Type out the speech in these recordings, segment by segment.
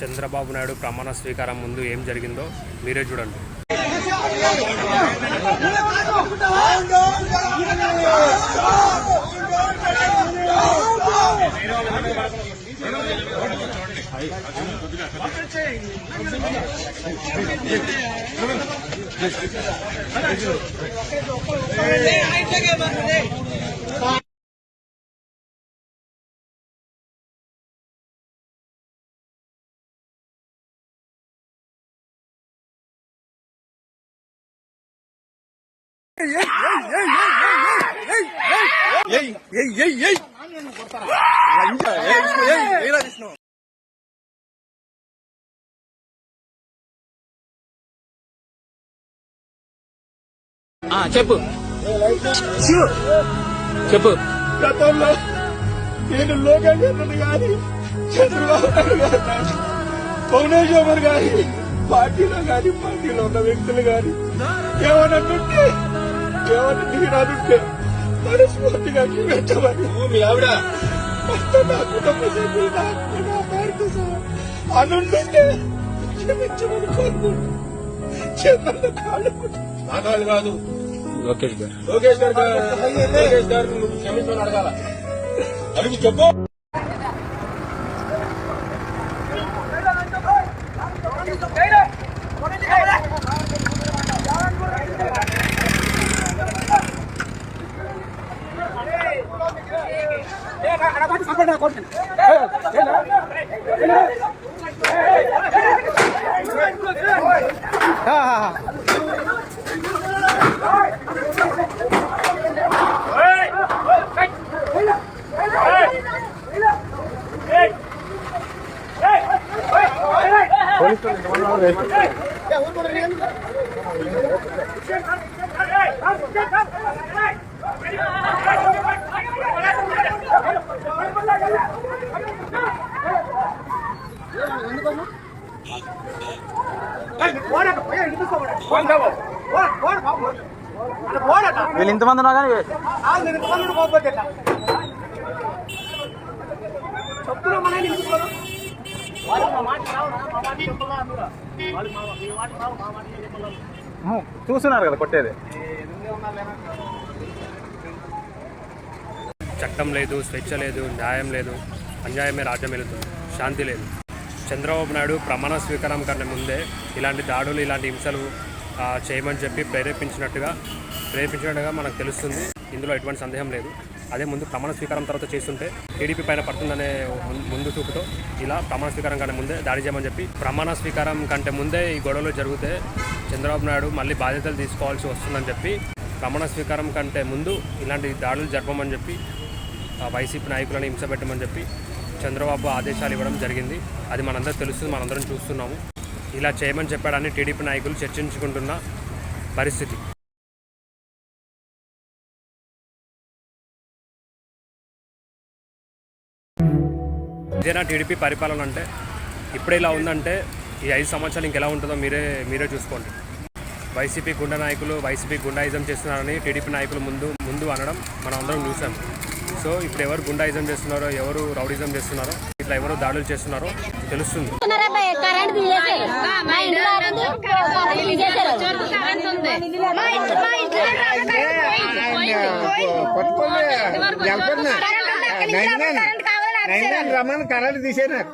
చంద్రబాబు నాయుడు ప్రమాణ స్వీకారం ముందు ఏం జరిగిందో మీరే చూడండి. ఆ, చెప్పు. చెప్పు. గతంలో నేను లోకేశ్వరుడు గాని చంద్రబాబు నాయుడు గారు భువనేశ్వర్ గాని పార్టీలో గాని పార్టీలో ఉన్న వ్యక్తులు గాని ఏమన్నా నీరాదుంటే మనస్ఫూర్తిగా క్షమించమని మీ ఆవిడ. నా కుటుంబ సభ్యులు నా క్షమించమని కాళ్ళు నా కాళ్ళు కాదు. లోకేష్ గారు. లోకేష్ గారు లోకేష్ గారు నువ్వు క్షమించమని అడగాల. అడుగు చెప్పు. হ্যাঁ হ্যাঁ হ্যাঁ Hey! వీళ్ళు ఇంతమంది ఉన్నా కానీ చూస్తున్నారు కదా కొట్టేది. చట్టం లేదు స్వేచ్ఛ లేదు న్యాయం లేదు అన్యాయమే రాజ్యం వెళుతుంది. శాంతి లేదు. చంద్రబాబు నాయుడు ప్రమాణ స్వీకారం కన్నా ముందే ఇలాంటి దాడులు ఇలాంటి హింసలు చేయమని చెప్పి ప్రేరేపించినట్టుగా ప్రేరేపించినట్టుగా మనకు తెలుస్తుంది. ఇందులో ఎటువంటి సందేహం లేదు. అదే ముందు ప్రమాణ స్వీకారం తర్వాత చేస్తుంటే టీడీపీ పైన పడుతుందనే ముందు చూపుతో ఇలా ప్రమాణ స్వీకారం కంటే ముందే దాడి చేయమని చెప్పి ప్రమాణ స్వీకారం కంటే ముందే ఈ గొడవలు జరిగితే చంద్రబాబు నాయుడు మళ్ళీ బాధ్యతలు తీసుకోవాల్సి వస్తుందని చెప్పి ప్రమాణ స్వీకారం కంటే ముందు ఇలాంటి దాడులు జరపమని చెప్పి వైసీపీ నాయకులను హింస పెట్టమని చెప్పి చంద్రబాబు ఆదేశాలు ఇవ్వడం జరిగింది. అది మనందరూ తెలుస్తుంది మనందరం చూస్తున్నాము. ఇలా చేయమని చెప్పాడని టీడీపీ నాయకులు చర్చించుకుంటున్న పరిస్థితి. ఇదేనా టీడీపీ పరిపాలన అంటే? ఇప్పుడే ఇలా ఉందంటే ఈ ఐదు సంవత్సరాలు ఇంకెలా ఉంటుందో మీరే మీరే చూసుకోండి. వైసీపీ గుండా నాయకులు వైసీపీ గుండాయిజం చేస్తున్నారని టీడీపీ నాయకులు ముందు ముందు అనడం మనం అందరం చూసాము సో ఇప్పుడు ఎవరు గుండాయిజం చేస్తున్నారో ఎవరు రౌడిజం చేస్తున్నారో ఇట్లా ఎవరు దాడులు చేస్తున్నారో తెలుస్తుంది ఆడింది, కరెంట్ తీసేనారు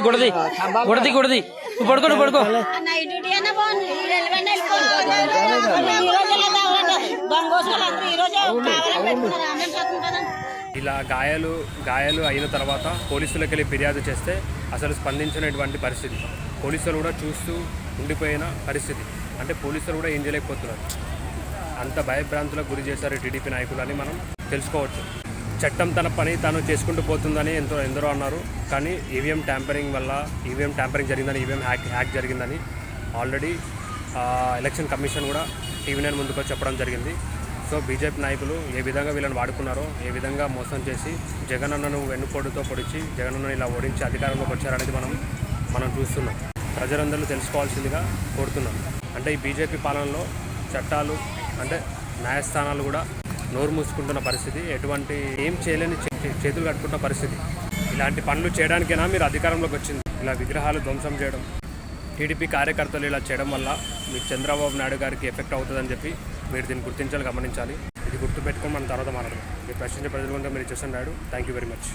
గుడది గుడది గుడది పడుకో నువ్వు పడుకో ఇలా గాయాలు గాయాలు అయిన తర్వాత పోలీసులకు వెళ్ళి ఫిర్యాదు చేస్తే అసలు స్పందించినటువంటి పరిస్థితి. పోలీసులు కూడా చూస్తూ ఉండిపోయిన పరిస్థితి. అంటే పోలీసులు కూడా ఏం చేయలేకపోతున్నారు. అంత భయభ్రాంతులకు గురి చేశారు టీడీపీ నాయకులు అని మనం తెలుసుకోవచ్చు. చట్టం తన పని తాను చేసుకుంటూ పోతుందని ఎంతో ఎందరో అన్నారు. కానీ ఈవీఎం ట్యాంపరింగ్ వల్ల ఈవీఎం ట్యాంపరింగ్ జరిగిందని ఈవీఎం హ్యాక్ హ్యాక్ జరిగిందని ఆల్రెడీ ఎలక్షన్ కమిషన్ కూడా టీవీ నైన్ ముందుకు చెప్పడం జరిగింది. సో బీజేపీ నాయకులు ఏ విధంగా వీళ్ళని వాడుకున్నారో ఏ విధంగా మోసం చేసి జగనన్నను వెన్నుపోటుతో పొడిచి జగనన్నను ఇలా ఓడించి అధికారంలోకి వచ్చారనేది మనం మనం చూస్తున్నాం. ప్రజలందరూ తెలుసుకోవాల్సిందిగా కోరుతున్నాం. అంటే ఈ బీజేపీ పాలనలో చట్టాలు అంటే న్యాయస్థానాలు కూడా నోరు మూసుకుంటున్న పరిస్థితి ఎటువంటి ఏం చేయలేని చే- చేతులు కట్టుకుంటున్న పరిస్థితి. ఇలాంటి పనులు చేయడానికైనా మీరు అధికారంలోకి వచ్చింది? ఇలా విగ్రహాలు ధ్వంసం చేయడం టీడీపీ కార్యకర్తలు ఇలా చేయడం వల్ల మీ చంద్రబాబు నాయుడు గారికి ఎఫెక్ట్ అవుతుందని చెప్పి మీరు దీన్ని గుర్తించాలి గమనించాలి. ఇది గుర్తుపెట్టుకొని మనం తర్వాత మాట్లాడదాం. మీరు ప్రశ్నించే ప్రజలు కనుక మీరు చేస్తున్నాడు థ్యాంక్ యూ వెరీ మచ్